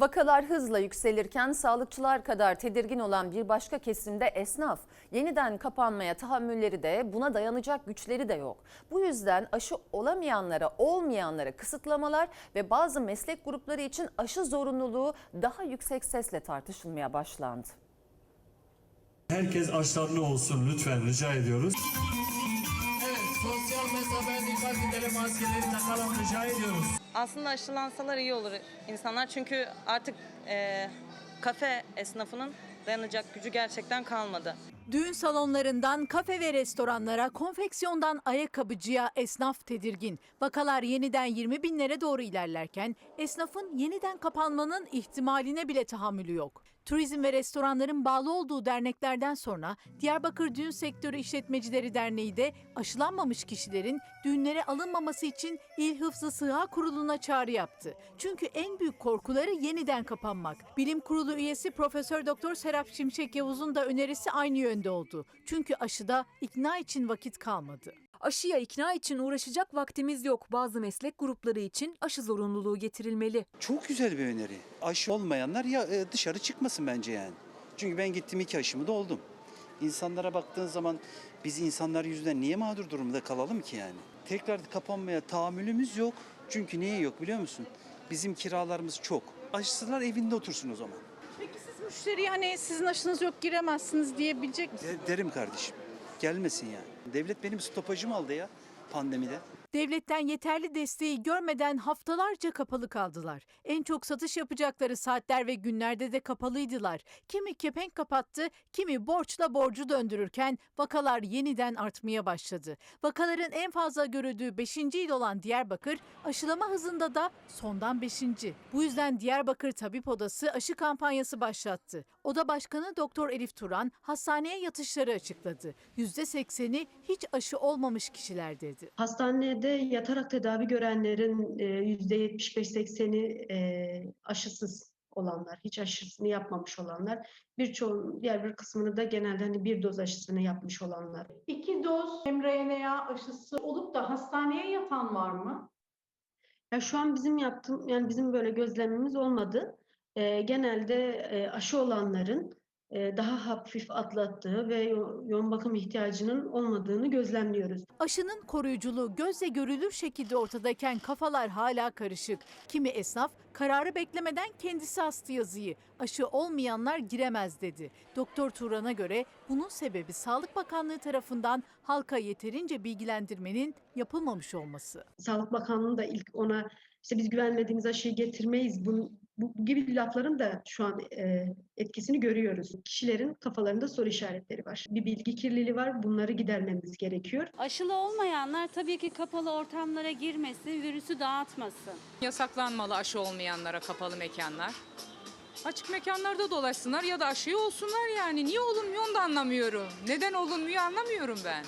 Vakalar hızla yükselirken sağlıkçılar kadar tedirgin olan bir başka kesimde esnaf. Yeniden kapanmaya tahammülleri de buna dayanacak güçleri de yok. Bu yüzden aşı olamayanlara, olmayanlara kısıtlamalar ve bazı meslek grupları için aşı zorunluluğu daha yüksek sesle tartışılmaya başlandı. Herkes aşılarlı olsun lütfen rica ediyoruz. Mesafeye dikkat edelim, maskeleri takalım rica ediyoruz. Aslında aşılansalar iyi olur insanlar çünkü artık e, kafe esnafının dayanacak gücü gerçekten kalmadı. Düğün salonlarından kafe ve restoranlara, konfeksiyondan ayakkabıcıya esnaf tedirgin. Vakalar yeniden 20 binlere doğru ilerlerken esnafın yeniden kapanmanın ihtimaline bile tahammülü yok. Turizm ve restoranların bağlı olduğu derneklerden sonra Diyarbakır Düğün Sektörü İşletmecileri Derneği de aşılanmamış kişilerin düğünlere alınmaması için İl Hıfzı Sıha Kurulu'na çağrı yaptı. Çünkü en büyük korkuları yeniden kapanmak. Bilim Kurulu üyesi Profesör Doktor Serap Şimşek Yavuz'un da önerisi aynı yönde oldu. Çünkü aşıda ikna için vakit kalmadı. Aşıya ikna için uğraşacak vaktimiz yok. Bazı meslek grupları için aşı zorunluluğu getirilmeli. Çok güzel bir öneri. Aşı olmayanlar ya e, dışarı çıkmasın bence yani. Çünkü ben gittim iki aşımı da oldum. İnsanlara baktığın zaman biz insanlar yüzünden niye mağdur durumda kalalım ki yani? Tekrar kapanmaya tahammülümüz yok. Çünkü niye yok biliyor musun? Bizim kiralarımız çok. Aşısılar evinde otursun o zaman. Peki siz müşteriye hani sizin aşınız yok giremezsiniz diyebilecek misiniz? De- derim kardeşim. Gelmesin yani. Devlet benim stopajımı aldı ya pandemide. Devletten yeterli desteği görmeden haftalarca kapalı kaldılar. En çok satış yapacakları saatler ve günlerde de kapalıydılar. Kimi kepenk kapattı, kimi borçla borcu döndürürken vakalar yeniden artmaya başladı. Vakaların en fazla görüldüğü 5. il olan Diyarbakır, aşılama hızında da sondan 5. Bu yüzden Diyarbakır Tabip Odası aşı kampanyası başlattı. Oda Başkanı Doktor Elif Turan hastaneye yatışları açıkladı. %80'i hiç aşı olmamış kişiler dedi. Hastanede yatarak tedavi görenlerin e, %75-80'i e, aşısız olanlar, hiç aşısını yapmamış olanlar, birçoğun diğer bir kısmını da genelde hani bir doz aşısını yapmış olanlar. İki doz mRNA aşısı olup da hastaneye yatan var mı? Ya şu an bizim yaptığım, yani bizim böyle gözlemimiz olmadı. E, genelde e, aşı olanların e, daha hafif atlattığı ve yo- yoğun bakım ihtiyacının olmadığını gözlemliyoruz. Aşının koruyuculuğu gözle görülür şekilde ortadayken kafalar hala karışık. Kimi esnaf kararı beklemeden kendisi astı yazıyı. Aşı olmayanlar giremez dedi. Doktor Turan'a göre bunun sebebi Sağlık Bakanlığı tarafından halka yeterince bilgilendirmenin yapılmamış olması. Sağlık Bakanlığı da ilk ona işte biz güvenmediğimiz aşıyı getirmeyiz bu, bu gibi lafların da şu an e, etkisini görüyoruz. Kişilerin kafalarında soru işaretleri var. Bir bilgi kirliliği var. Bunları gidermemiz gerekiyor. Aşılı olmayanlar tabii ki kapalı ortamlara girmesin, virüsü dağıtmasın. Yasaklanmalı aşı olmayanlara kapalı mekanlar. Açık mekanlarda dolaşsınlar ya da aşıyı olsunlar yani. Niye olunmuyor onu da anlamıyorum. Neden olunmuyor anlamıyorum ben.